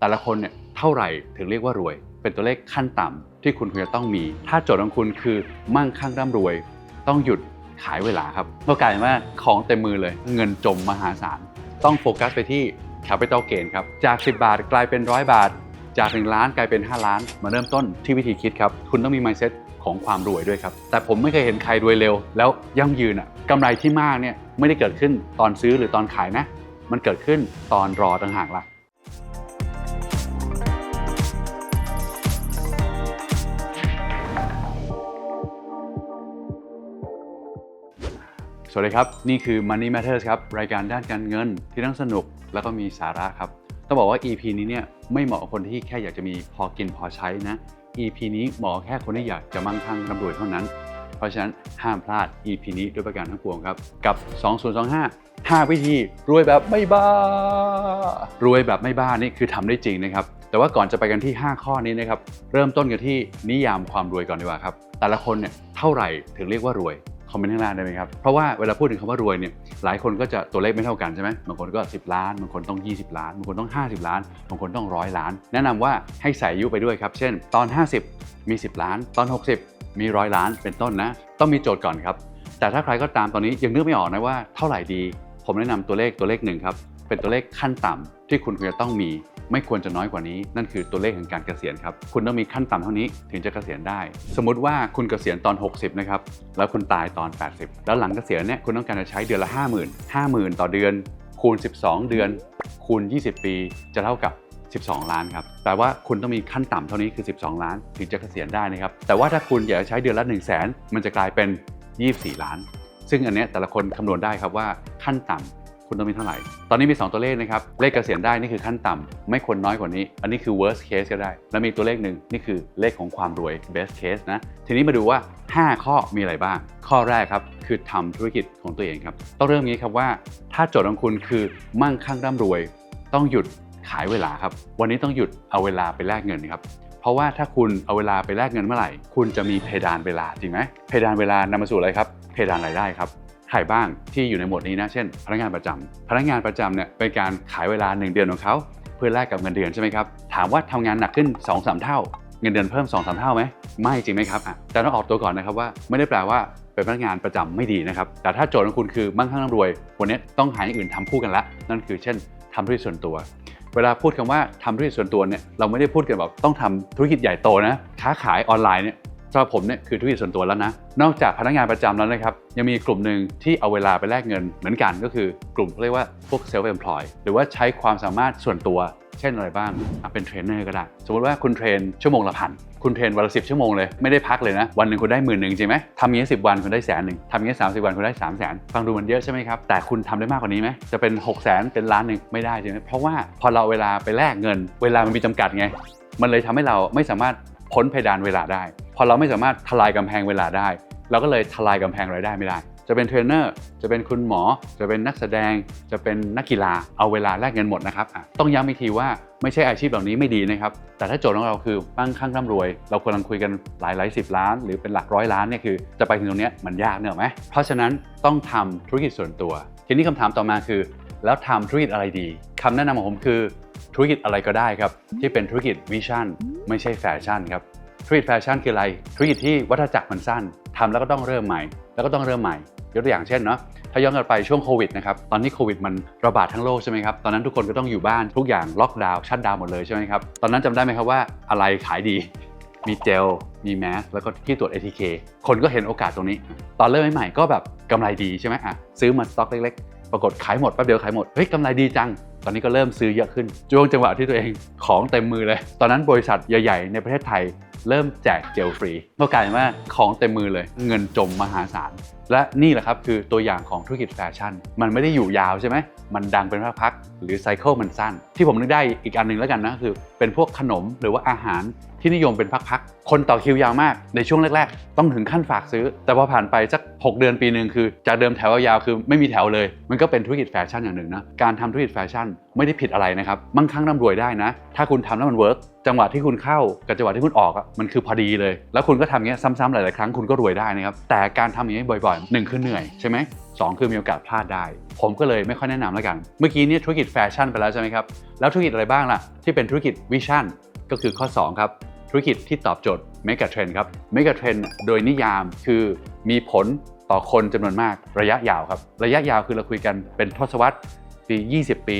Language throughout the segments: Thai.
แต่ละคนเนี่ยเท่าไหร่ถึงเรียกว่ารวย เป็นตัวเลขขั้นต่ำที่คุณควรจะต้องมี ถ้าโจทย์ของคุณคือมั่งคั่งร่ำรวย ต้องหยุดขายเวลาครับก็กลายเป็นว่าของเต็มมือเลย เงินจมมหาศาล ต้องโฟกัสไปที่ capital gain ครับ จาก 10 บาทกลายเป็น 100 บาท จาก 1 ล้านกลายเป็น 5 ล้าน มาเริ่มต้นที่วิธีคิดครับ คุณต้องมี mindset ของความรวยด้วยครับ แต่ผมไม่เคยเห็นใครรวยเร็ว แล้วยั่งยืนอะกำไรที่มากเนี่ยไม่ได้เกิดขึ้นตอนซื้อหรือตอนขายนะ มันเกิดขึ้นตอนรอต่างหากล่ะ วัสดีครับ นี่คือ Money Matters ครับ รายการด้านการเงินที่ทั้งสนุกแล้วก็มีสาระครับ ต้องบอกว่า EP นี้เนี่ยไม่เหมาะกับคนที่แค่อยากจะมีพอกินพอใช้นะ EP นี้เหมาะแค่คนที่อยากจะมั่งคั่งร่ำรวยเท่านั้น เพราะฉะนั้นห้ามพลาด EP นี้ด้วยประการทั้งปวงครับ กับ 2025 5 วิธีรวยแบบไม่บ้า รวยแบบไม่บ้านี่คือทำได้จริงนะครับ แต่ว่าก่อนจะไปกันที่ 5 ข้อนี้นะครับ เริ่มต้นกันที่นิยามความรวยก่อนดีกว่าครับ แต่ละคนเนี่ยเท่าไหร่ถึงเรียกว่ารวย คอมเมนต์ข้างล่างได้ไหมครับ เพราะว่าเวลาพูดถึงคำว่ารวยเนี่ยหลายคนก็จะตัวเลขไม่เท่ากันใช่ไหมบางคนก็ 10 ล้านบางคนต้อง 20 ล้านบางคนต้อง 50 ล้านบางคนต้องร้อยล้าน แนะนำว่าให้ใส่อายุไปด้วยครับ เช่น ตอน 50 มี 10 ล้าน ตอน 60 มีร้อยล้านเป็นต้นนะ ต้องมีโจทย์ก่อนครับแต่ถ้าใครก็ตามตอนนี้ยังนึกไม่ออกนะว่าเท่าไหร่ดี ผมแนะนำตัวเลขตัวเลขหนึ่งครับ เป็นตัวเลขขั้นต่ำที่คุณควรจะต้องมี ไม่ควรจะน้อยกว่านี้ นั่นคือตัวเลขแห่งการเกษียณครับ คุณต้องมีขั้นต่ำเท่านี้ถึงจะเกษียณได้ สมมติว่าคุณเกษียณตอน 60 นะครับ แล้วคุณตายตอน 80 แล้วหลังเกษียณเนี่ยคุณต้องการจะใช้เดือนละ 50,000 50,000 ต่อเดือน คูณ 12 เดือน คูณ 20 ปี จะเท่ากับ12 ล้านครับ แปลว่าคุณต้องมีขั้นต่ำเท่านี้คือ 12 ล้าน ถึงจะเกษียณได้นะครับ แต่ว่าถ้าคุณอยากจะใช้เดือนละ 1 0 0 0 0แสนมันจะกลายเป็น 24 ล้าน ซึ่งอันเนี้ยแต่ละคนคำนวณได้ครับว่าขั้นต่ำ คุณต้องมีเท่าไหร่ ตอนนี้มี 2 ตัวเลขนะครับ เลขเกษียณได้นี่คือขั้นต่ำไม่ควรน้อยกว่านี้ อันนี้คือ worst case ก็ได้ แล้วมีตัวเลขหนึ่งนี่คือเลขของความรวย best case นะ ทีนี้มาดูว่า 5 ข้อมีอะไรบ้าง ข้อแรกครับ คือทำธุรกิจของตัวเองครับ ต้องเริ่มงี้ครับว่า ถ้าโจทย์ของคุณคือมั่งคั่งร่ำรวย ต้องหยุดขายเวลาครับ วันนี้ต้องหยุดเอาเวลาไปแลกเงินครับเพราะว่าถ้าคุณเอาเวลาไปแลกเงินเมื่อไหร่ คุณจะมีเพดานเวลาจริงไหมเพดานเวลานำมาสู่อะไรครับ เพดานรายได้ครับ ใครบ้างที่อยู่ในหมวดนี้นะเช่น พนักงานประจำพนักงานประจำเนี่ยเป็นการขายเวลา 1 เดือนของเขาเพื่อแลกกับเงินเดือนใช่ไหมครับถามว่าทำงานหนักขึ้น2-3เท่า เงินเดือนเพิ่ม2-3เท่าไหมไม่จริงไหมครับอะแต่ต้องออกตัวก่อนนะครับว่าไม่ได้แปลว่าเป็นพนักงานประจำไม่ดีนะครับแต่ถ้าโจทย์ของคุณคือมั่งคั่งร่ำรวย วันนี้ต้องหาอย่างอื่นทำคู่กันละนั่นคือเช่นทำธุรกิจส่วนตัว เวลาพูดคำว่าทำธุรกิจส่วนตัวเนี่ยเราไม่ได้พูดกันแบบต้องทำธุรกิจใหญ่โตนะค้าขายออนไลน์เนี่ย สำหรับผมเนี่ยคือธุรกิจส่วนตัวแล้วนะ นอกจากพนักงานประจำแล้วนะครับ ยังมีกลุ่มหนึ่งที่เอาเวลาไปแลกเงินเหมือนกันก็คือกลุ่มเขาเรียกว่าพวก self employ หรือว่าใช้ความสามารถส่วนตัว เช่นอะไรบ้างเป็นเทรนเนอร์ก็ได้ สมมติว่าคุณเทรนชั่วโมงละพันคุณเทรนวันละสิชั่วโมงเลยไม่ได้พักเลยนะ วันหนึ่งคุณได้หมื่นหนึ่งจริงไหมทำอย่างนี้สิวันคุณได้แสนหนึ่งทำอย่างนี้สามสิบวันคุณได้สามแสนฟังดูมันเยอะใช่ไหมครับ แต่คุณทำได้มากกว่านี้ไหมจะเป็น6กแสนเป็นล้านหนึ่งไม่ได้ใช่ไหมเพราะว่าพอเราเวลาไปแลกเงิน เวลามันมีจำกัดไง มันเลยทำให้เราไม่สามารถพ้นเพดานเวลาได้ พอเราไม่สามารถทลายกำแพงเวลาได้ เราก็เลยทลายกำแพงรายได้ไม่ได้ จะเป็นเทรนเนอร์จะเป็นคุณหมอ จะเป็นนักแสดง จะเป็นนักกีฬาเอาเวลาแลกเงินหมดนะครับต้องย้ำอีกทีว่าไม่ใช่อาชีพเหล่านี้ไม่ดีนะครับ แต่ถ้าโจทย์ของเราคือปั้งคั่งร่ำรวย เรากำลังคุยกันหลายหลายสิบล้าน หรือเป็นหลักร้อยล้านเนี่ยคือจะไปถึงตรงนี้มันยากเนอะไหมเพราะฉะนั้นต้องทำธุรกิจส่วนตัว ทีนี้คำถามต่อมาคือ แล้วทำธุรกิจอะไรดีคำแนะนำของผมคือธุรกิจอะไรก็ได้ครับที่เป็นธุรกิจวิชั่นไม่ใช่แฟชั่นครับ ธุรกิจแฟชั่นคืออะไรธุรกิจที่วัฏจักรมันสั้นทำแล้วก็ต้องเริ่มใหม่ แล้วก็ต้องเริ่มใหม่ยกตัวอย่างเช่นเนาะถ้าย้อนกลับไปช่วงโควิดนะครับตอนที่โควิดมันระบาดทั้งโลกใช่ไหมครับตอนนั้นทุกคนก็ต้องอยู่บ้านทุกอย่างล็อกดาวน์ชัดดาวน์หมดเลยใช่ไหมครับตอนนั้นจำได้ไหมครับว่าอะไรขายดี มีเจลมีแมสแล้วก็ที่ตรวจ ATK คนก็เห็นโอกาสตรงนี้ ตอนเริ่มใหม่ๆก็แบบกำไรดีใช่ไหมอะซื้อมาสต็อกเล็กๆ ปรากฏขายหมดแป๊บเดียวขายหมดเฮ้ยกำไรดีจัง ตอนนี้ก็เริ่มซื้อเยอะขึ้นช่วงจังหวะที่ตัวเองของเต็มมือเลย ตอนนั้นบริษัทใหญ่ ๆ ในประเทศไทยเริ่มแจกเจลฟรีก็กลายว่าของเต็มมือเลย เงินจมมหาศาล และนี่แหละครับคือตัวอย่างของธุรกิจแฟชั่น มันไม่ได้อยู่ยาวใช่ไหม มันดังเป็นพักๆหรือไซเคิลมันสั้น ที่ผมนึกได้อีกอันหนึ่งแล้วกันนะคือ เป็นพวกขนมหรือว่าอาหารที่นิยมเป็นพักๆ คนต่อคิวยาวมากในช่วงแรก ๆ ต้องถึงขั้นฝากซื้อ แต่พอผ่านไปสัก 6 เดือนปีหนึ่งคือ จากเดิมแถวยาวคือไม่มีแถวเลย มันก็เป็นธุรกิจแฟชั่นอย่างหนึ่งนะการทำธุรกิจแฟชั่น ไม่ได้ผิดอะไรนะครับมั่งคั่งร่ำรวยได้นะ ถ้าคุณทำแล้วมันเวิร์กจังหวะที่คุณเข้ากับจังหวะที่คุณออกมันคือพอดีเลย แล้วคุณก็ทำเงี้ยซ้ำๆหลายๆครั้งคุณก็รวยได้นะครับแต่การทำอย่างนี้บ่อยๆหนึ่งคือเหนื่อยใช่ไหม2คือมีโอกาสพลาดได้ ผมก็เลยไม่ค่อยแนะนำแล้วกัน เมื่อกี้เนี่ยธุรกิจแฟชั่นไปแล้วใช่ไหมครับแล้วธุรกิจอะไรบ้างล่ะที่เป็นธุรกิจวิชั่นก็คือข้อ2ครับธุรกิจที่ตอบโจทย์เมกะเทรนครับเมกะเทรนโดยนิยามคือมีผลต่อคนจำนวนมากระยะยาวครับ ระยะยาวคือเราคุยกันเป็นทศวรรษปี 20 ปี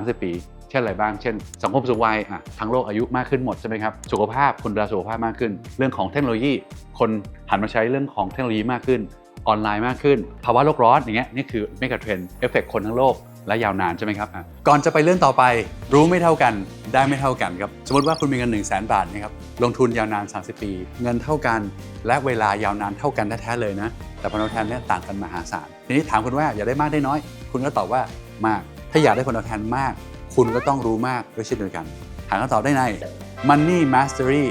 30 ปี เช่นอะไรบ้าง เช่น สังคมสูงวัยอะทั้งโลกอายุมากขึ้นหมดใช่ไหมครับ สุขภาพคนดูแลสุขภาพมากขึ้น เรื่องของเทคโนโลยี คนหันมาใช้เรื่องของเทคโนโลยีมากขึ้น ออนไลน์มากขึ้น ภาวะโลกร้อนอย่างเงี้ยนี่คือเมกะเทรนเอฟเฟกคนทั้งโลกและยาวนานใช่ไหมครับอะก่อนจะไปเรื่องต่อไป รู้ไม่เท่ากัน ได้ไม่เท่ากันครับ สมมติว่าคุณมีเงิน 1 0 0 0 0แบาทนะครับ ลงทุนยาวนาน 30 ปี เงินเท่ากัน และเวลายาวนานเท่ากันแท้ๆเลยนะ แต่ผลตอบแทนเนี่ยต่างกันมหาศาล ทีนี้ถามคุณว่าอยากได้มากได้น้อย คุณก็ตอบว่ามาก ถ้าอยากได้ผลตอบแทนมาก คุณก็ต้องรู้มากด้วยเช่นเดียวกัน หาคำตอบได้ใน Money Mastery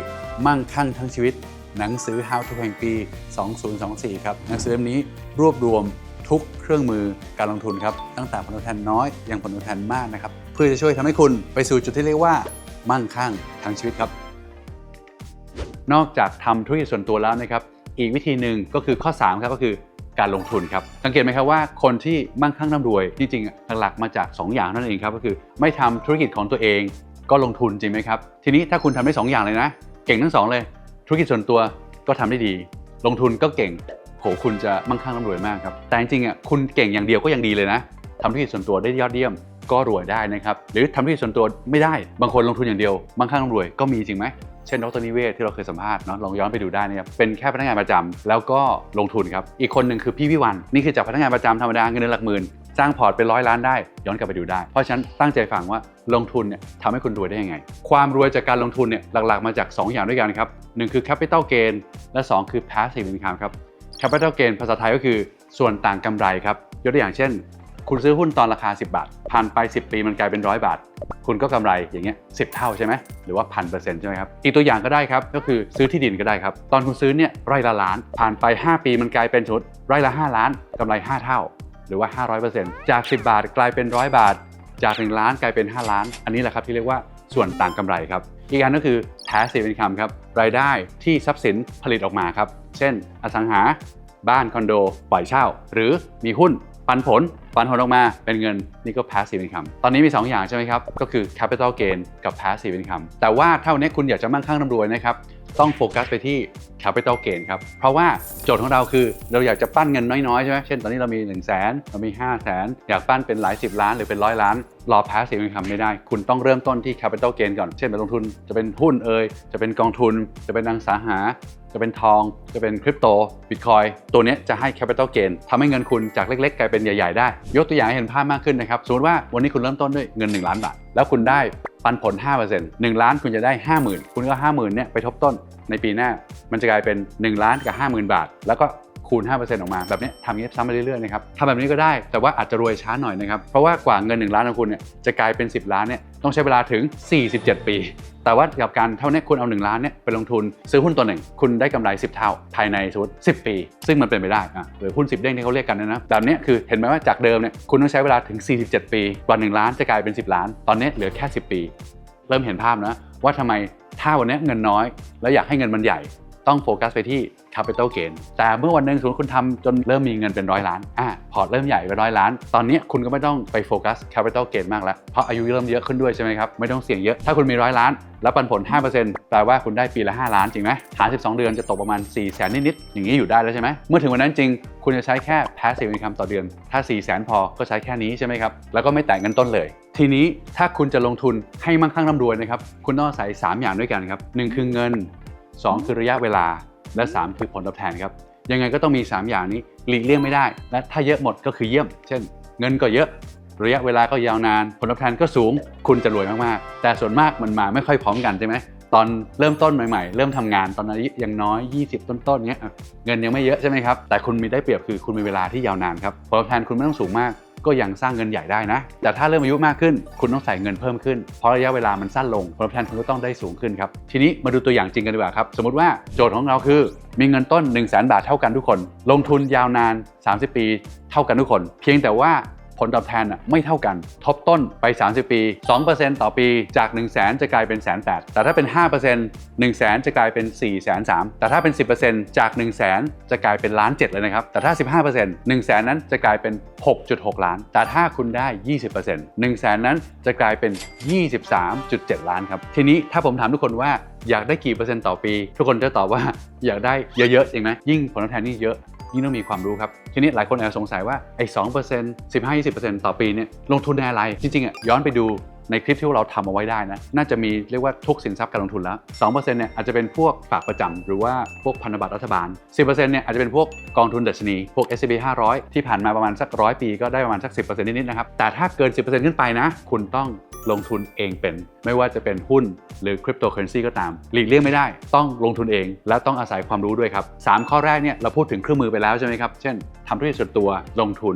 มั่งคั่งทั้งชีวิต หนังสือ How to แห่งปี 2024 ครับ หนังสือเล่มนี้รวบรวมทุกเครื่องมือการลงทุนครับ ตั้งแต่ผลตอบแทนน้อยยังผลตอบแทนมากนะครับ เพื่อจะช่วยทำให้คุณไปสู่จุดที่เรียกว่า มั่งคั่งทั้งชีวิตครับ นอกจากทำธุรกิจส่วนตัวแล้วนะครับ อีกวิธีหนึ่งก็คือข้อ 3 ครับก็คือ การลงทุนครับ สังเกตไหมครับว่าคนที่มั่งคั่งร่ำรวย จริงๆ หลักๆมาจาก 2 อย่างนั่นเองครับ ก็คือไม่ทำธุรกิจของตัวเองก็ลงทุนจริงไหมครับ ทีนี้ถ้าคุณทำได้ 2 อย่างเลยนะ เก่งทั้งสองเลย ธุรกิจส่วนตัวก็ทำได้ดี ลงทุนก็เก่งโหคุณจะมั่งคั่งร่ำรวยมากครับ แต่จริงๆอะคุณเก่งอย่างเดียวก็ยังดีเลยนะทำธุรกิจส่วนตัวได้ยอดเยี่ยมก็รวยได้นะครับ หรือทำธุรกิจส่วนตัวไม่ได้ บางคนลงทุนอย่างเดียวมั่งคั่งร่ำรวยก็มีจริงไหม เช่นดรนิเวศที่เราเคยสัมภาษณ์เนาะลองย้อนไปดูได้นะครับเป็นแค่พนักงานประจำแล้วก็ลงทุนครับอีกคนหนึ่งคือพี่วิวันนี่คือจากพนักงานประจำธรรมดาเงินเดือนหลักหมื่นสร้างพอร์ตเป็นร้อยล้านได้ ย้อนกลับไปดูได้ เพราะฉะนั้นตั้งใจฟังว่าลงทุนเนี่ยทำให้คุณรวยได้ยังไง ความรวยจากการลงทุนเนี่ยหลักๆมาจาก 2 อย่างด้วยกันครับหนึ่งคือ capital gain และ 2 คือ passive income ครับ capital gain ภาษาไทยก็คือส่วนต่างกำไรครับยกตัวอย่างเช่น คุณซื้อหุ้นตอนราคา 10 บาท ผ่านไป 10 ปีมันกลายเป็นร้อยบาท คุณก็กำไรอย่างเงี้ยสิเท่าใช่ไหมหรือว่าพันเปอร์เซ็นต์ใช่ไหมครับ อีกตัวอย่างก็ได้ครับ ก็คือซื้อที่ดินก็ได้ครับ ตอนคุณซื้อเนี่ยไร่ละล้าน ผ่านไป 5 ปีมันกลายเป็นชุด ไร่ละ 5 ล้านกำไร 5 เท่า หรือว่า 500%จาก 10 บาทกลายเป็นร้อยบาท จาก 1 ล้านกลายเป็น 5 ล้าน อันนี้แหละครับที่เรียกว่าส่วนต่างกำไรครับ อีกอันก็คือ passive income ครับรายได้ที่ทรัพย์สินผลิตออกมาครับ เช่น อสังหา บ้านคอนโด ปล่อยเช่า หรือมีหุ้นปันผล ปันผลออกมาเป็นเงินนี่ก็ passive income ตอนนี้มี 2 อย่างใช่ไหมครับ ก็คือ capital gain กับ passive income แต่ว่าถ้าวันนี้คุณอยากจะมั่งคั่งร่ำรวยนะครับต้องโฟกัสไปที่ capital gain ครับ เพราะว่าโจทย์ของเราคือเราอยากจะปั้นเงินน้อย ๆ ใช่ไหมเช่นตอนนี้เรามี1 0 0 0 0แสนเรามี 5 0 0แสนอยากปั้นเป็นหลาย 10 ล้านหรือเป็นร้อยล้าน รอ passive income ไม่ได้ คุณต้องเริ่มต้นที่ capital gain ก่อน เช่นไปลงทุนจะเป็นหุ้นเอ่ยจะเป็นกองทุน จะเป็นอสังหา จะเป็นทอง จะเป็นคริปโตบิตคอยตัวนี้จะให้ capital gain ทำให้เงินคุณจากเล็ก ๆ กลายเป็นใหญ่ ๆ ได้ยกตัวอย่างให้เห็นภาพมากขึ้นนะครับ สมมติว่าวันนี้คุณเริ่มต้นด้วยเงิน 1 ล้านบาท แล้วคุณได้ปันผล 5% 1 ล้านคุณจะได้ 50,000 คุณก็ 50,000เนี่ยไปทบต้นในปีหน้า มันจะกลายเป็น 1 ล้านกับ 50,000 บาท แล้วก็ คูณ 5%ออกมาแบบนี้ทำอย่างนี้ซ้ำไปเรื่อยๆนะครับทำแบบนี้ก็ได้แต่ว่าอาจจะรวยช้าหน่อยนะครับ เพราะว่ากว่าเงิน 1 ล้านของคุณเนี่ยจะกลายเป็น 10 ล้านเนี่ยต้องใช้เวลาถึง 47 ปี แต่ว่ากับการเท่านี้คุณเอา 1 ล้านเนี่ยไปลงทุนซื้อหุ้นตัวหนึ่ง คุณได้กำไร 10 เท่าภายในสมมติ10 ปี ซึ่งมันเป็นไปได้อะหรือหุ้น 10 เด้งที่เขาเรียกกันนยนะแบบนี้คือเห็นไหมว่าจากเดิมเนี่ยคุณต้องใช้เวลาถึง 47 ปีกว่า1ล้านจะกลายเป็น 10 ล้าน ตอนนี้เหลือแค่ 10 ปี เริ่มเห็นภาพนะว่าทำไมถ้าวันนี้เงินน้อย แล้วอยากให้เงินมันใหญ่ ต้องโฟกัสไปที่ capital gain แต่เมื่อวันหนึ่งสมมติคุณทำจนเริ่มมีเงินเป็นร้อยล้านอะพอร์ตเริ่มใหญ่ไปร้อยล้าน ตอนนี้คุณก็ไม่ต้องไปโฟกัส capital gain มากแล้ว เพราะอายุเริ่มเยอะขึ้นด้วยใช่ไหมครับ ไม่ต้องเสี่ยงเยอะ ถ้าคุณมีร้อยล้าน แล้วปันผล 5%แปลว่าคุณได้ปีละ 5 ล้านจริงไหมหาร12 เดือนจะตกประมาณ 4 0 0แสนนิดๆอย่างนี้อยู่ได้แล้วใช่ไหมเมื่อถึงวันนั้นจริง คุณจะใช้แค่ passive income ต่อเดือน ถ้า 4 0 0แสนพอก็ใช้แค่นี้ใช่ไหมครับแล้วก็ไม่แตะเงินต้นเลย ทีนี้ถ้าคุณจะลงทุนให้มั่งคั่งร่ำรวยนะครับคุณต้องอาศัยสามอย่างด้วยกันครับหนึ่งคือเงิน สองคือระยะเวลา และ 3 คือผลตอบแทนครับ ยังไงก็ต้องมี 3 อย่างนี้หลีกเลี่ยงไม่ได้ และถ้าเยอะหมดก็คือเยี่ยม เช่น เงินก็เยอะระยะเวลาก็ยาวนาน ผลตอบแทนก็สูง คุณจะรวยมาก ๆ แต่ส่วนมากมันมาไม่ค่อยพร้อมกันใช่ไหมตอนเริ่มต้นใหม่ ๆ เริ่มทำงานตอนอายุยังน้อย 20 ต้นๆเงี้ยเงินยังไม่เยอะใช่ไหมครับแต่คุณมีได้เปรียบคือคุณมีเวลาที่ยาวนานครับผลตอบแทนคุณไม่ต้องสูงมาก ก็ยังสร้างเงินใหญ่ได้นะ แต่ถ้าเริ่มอายุมากขึ้น คุณต้องใส่เงินเพิ่มขึ้น เพราะระยะเวลามันสั้นลงผลตอบแทนคุณก็ต้องได้สูงขึ้นครับ ทีนี้มาดูตัวอย่างจริงกันดีกว่าครับ สมมติว่าโจทย์ของเราคือ มีเงินต้น 1 0 0 0 0แบาทเท่ากันทุกคน ลงทุนยาวนาน 30 ปี เท่ากันทุกคน เพียงแต่ว่า ผลตอบแทนอะไม่เท่ากัน ทบต้นไป 30 ปี 2%ต่อปีจาก 1 0 0 0 0แจะกลายเป็นแสนแแต่ถ้าเป็น 5% 1 0 0 0 0แจะกลายเป็น4 3 0 0 0แต่ถ้าเป็น 10%จาก 1 0 0 0 0แจะกลายเป็นล้านเจ็ดเลยนะครับ แต่ถ้า 15% 1 0 0 0 0แนั้นจะกลายเป็น 6.6 ล้าน แต่ถ้าคุณได้ 20% 1 0 0 0 0แนั้นจะกลายเป็น 23.7 ล้านครับทีนี้ถ้าผมถามทุกคนว่าอยากได้กี่เปอร์เซ็นต์ต่อปี ทุกคนจะตอบว่าอยากได้เยอะๆจริงไหมยิ่งผลตอบแทนนี่เยอะ ยิ่งต้องมีความรู้ครับ ทีนี้หลายคนอาจจะสงสัยว่าไอ้สองเปอร์เซ็นต์สิบห้ายี่สิบเปอร์เซ็นต์ต่อปีเนี่ยลงทุนในอะไร จริงๆอะย้อนไปดูในคลิปที่เราทำเอาไว้ได้นะ น่าจะมีเรียกว่าทุกสินทรัพย์การลงทุนแล้ว 2%เนี่ยอาจจะเป็นพวกฝากประจำหรือว่าพวกพันธบัตรรัฐบาล 10%เนี่ยอาจจะเป็นพวกกองทุนดัชนี พวก S&P 500 ที่ผ่านมาประมาณสักร้อยปีก็ได้ประมาณสัก 10%นิดๆนะครับ แต่ถ้าเกิน 10%ขึ้นไปนะ คุณต้อง ลงทุนเองเป็น ไม่ว่าจะเป็นหุ้นหรือคริปโตเคอเรนซีก็ตาม หลีกเลี่ยงไม่ได้ ต้องลงทุนเอง และต้องอาศัยความรู้ด้วยครับ3ข้อแรกเนี่ยเราพูดถึงเครื่องมือไปแล้วใช่ไหมครับ เช่นทำธุรกิจส่วนตัวลงทุน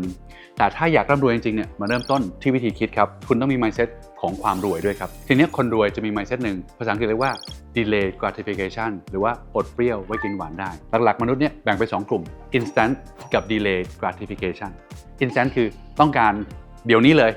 แต่ถ้าอยากร่ำรวยจริงๆเนี่ยมาเริ่มต้นที่วิธีคิดครับคุณต้องมี mindset ของความรวยด้วยครับ ทีนี้คนรวยจะมี mindset หนึ่งภาษาอังกฤษเรียกว่า delay gratification หรือว่าอดเปรี้ยวไว้กินหวานได้ หลักๆ มนุษย์เนี่ยแบ่งเป็น 2 กลุ่ม instant กับ delay gratification instant คือต้องการเดี๋ยวนี้เลย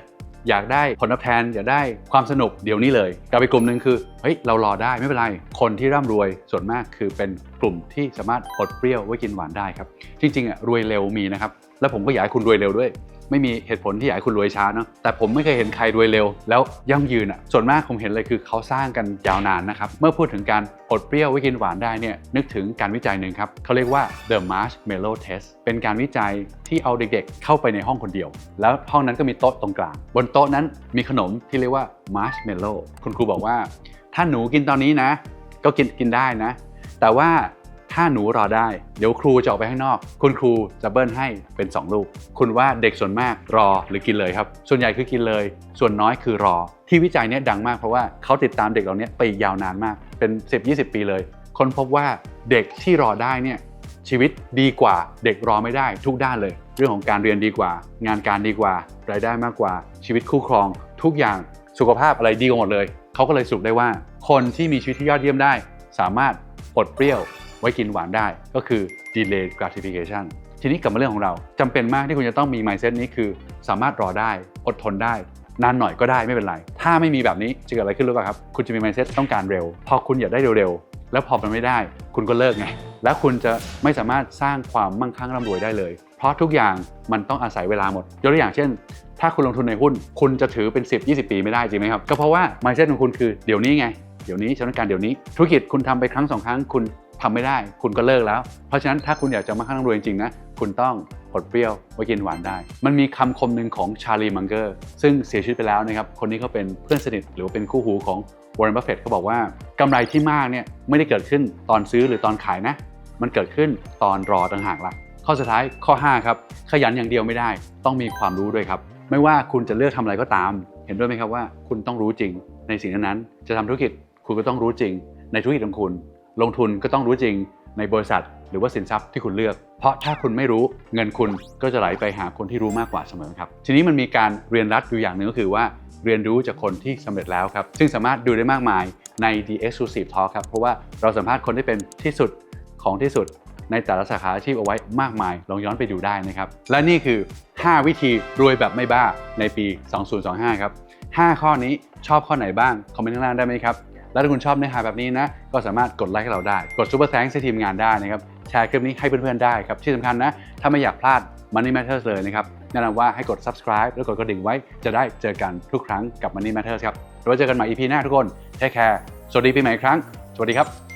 อยากได้ผลตอบแทนอยากได้ความสนุกเดี๋ยวนี้เลยกับอีกกลุ่มหนึ่งคือเฮ้ยเรารอได้ไม่เป็นไร คนที่ร่ำรวยส่วนมากคือเป็นกลุ่มที่สามารถอดเปรี้ยวไว้กินหวานได้ครับจริงๆอะรวยเร็วมีนะครับแล้วผมก็อยากให้คุณรวยเร็วด้วย ไม่มีเหตุผลที่อยากให้คุณรวยช้าเนาะแต่ผมไม่เคยเห็นใครรวยเร็ว แล้วยั่งยืนอะส่วนมากผมเห็นเลยคือเขาสร้างกันยาวนานนะครับ เมื่อพูดถึงการอดเปรี้ยวไว้กินหวานได้เนี่ยนึกถึงการวิจัยหนึ่งครับเขาเรียกว่า the marshmallow test เป็นการวิจัยที่เอาเด็กๆ เข้าไปในห้องคนเดียว แล้วห้องนั้นก็มีโต๊ะตรงกลาง บนโต๊ะนั้นมีขนมที่เรียกว่า marshmallow คุณครูบอกว่า ถ้าหนูกินตอนนี้นะ ก็กินกินได้นะ แต่ว่า ถ้าหนูรอได้ เดี๋ยวครูจะออกไปข้างนอก คุณครูจะเบิ้ลให้เป็น 2 ลูก คุณว่าเด็กส่วนมากรอหรือกินเลยครับ ส่วนใหญ่คือกินเลย ส่วนน้อยคือรอ ที่วิจัยเนี้ยดังมากเพราะว่าเขาติดตามเด็กเหล่านี้ไปยาวนานมากเป็น 10-20 ปีเลย คนพบว่าเด็กที่รอได้เนี่ยชีวิตดีกว่าเด็กรอไม่ได้ทุกด้านเลย เรื่องของการเรียนดีกว่า งานการดีกว่า รายได้มากกว่า ชีวิตคู่ครอง ทุกอย่างสุขภาพอะไรดีกว่าหมดเลย เขาก็เลยสรุปได้ว่า คนที่มีชีวิตที่ยอดเยี่ยมได้ สามารถอดเปรี้ยว ไว้กินหวานได้ก็คือ delay gratification ทีนี้กลับมาเรื่องของเราจำเป็นมากที่คุณจะต้องมี mindset นี้คือ สามารถรอได้อดทนได้ นานหน่อยก็ได้ไม่เป็นไร ถ้าไม่มีแบบนี้จะเกิดอะไรขึ้นรู้ป่ะครับ คุณจะมี mindset ต้องการเร็ว พอคุณอยากได้เร็วๆ แล้วพอมันไม่ได้ คุณก็เลิกไง แล้วคุณจะไม่สามารถสร้างความมั่งคั่งร่ำรวยได้เลย เพราะทุกอย่างมันต้องอาศัยเวลาหมดยกตัวอย่างเช่น ถ้าคุณลงทุนในหุ้น คุณจะถือเป็น 10 20 ปีไม่ได้จริงไหมครับก็เพราะว่า mindset ของคุณคือเดี๋ยวนี้ไงเดี๋ยวนี้สถานการเดี๋ยวนี้ธุรกิจคุณทำไปครั้งสองครั้งคุณ ทำไม่ได้คุณก็เลิกแล้ว เพราะฉะนั้นถ้าคุณอยากจะมั่งคั่งรวยจริงๆนะคุณต้องอดเปรี้ยวไว้กินหวานได้ มันมีคำคมหนึ่งของชาลีมังเกอร์ซึ่งเสียชีวิตไปแล้วนะครับคนนี้เขาเป็นเพื่อนสนิทหรือว่าเป็นคู่หูของวอร์เรนบัฟเฟตเขาบอกว่ากำไรที่มากเนี่ยไม่ได้เกิดขึ้นตอนซื้อหรือตอนขายนะ มันเกิดขึ้นตอนรอต่างหากละข้อสุดท้ายข้อ 5 ครับ ขยันอย่างเดียวไม่ได้ ต้องมีความรู้ด้วยครับ ไม่ว่าคุณจะเลือกทำอะไรก็ตาม เห็นด้วยไหมครับว่า คุณต้องรู้จริง ในสิ่งนั้นจะทำธุรกิจคุณก็ต้องรู้จริง ในธุรกิจของคุณ ลงทุนก็ต้องรู้จริงในบริษัท หรือว่าสินทรัพย์ที่คุณเลือก เพราะถ้าคุณไม่รู้เงินคุณก็จะไหลไปหาคนที่รู้มากกว่าเสมอครับ ทีนี้มันมีการเรียนรัดอยู่อย่างหนึ่งก็คือว่าเรียนรู้จากคนที่สำเร็จแล้วครับ ซึ่งสามารถดูได้มากมายใน The Exclusive Talk ครับ เพราะว่าเราสัมภาษณ์คนที่เป็นที่สุดของที่สุดในแต่ละสาขาอาชีพเอาไว้มากมาย ลองย้อนไปดูได้นะครับ และนี่คือ 5 วิธีรวยแบบไม่บ้าในปี 2025 ครับ 5 ข้อนี้ชอบข้อไหนบ้าง คอมเมนต์ข้างล่างได้ไหมครับ แล้วถ้าคุณชอบเนื้อหาแบบนี้นะ ก็สามารถกดไลค์ให้เราได้ กดซูเปอร์แสงให้ทีมงานได้นะครับ แชร์คลิปนี้ให้เพื่อนๆได้ครับ ที่สำคัญนะ ถ้าไม่อยากพลาด Money Matters เลยนะครับ แนะนำว่าให้กด subscribe แล้วกดกระดิ่งไว้ จะได้เจอกันทุกครั้งกับ Money Matters ครับแล้วเจอกันใหม่ EP หน้าทุกคน Take care สวัสดีปีใหม่อีกครั้ง สวัสดีครับ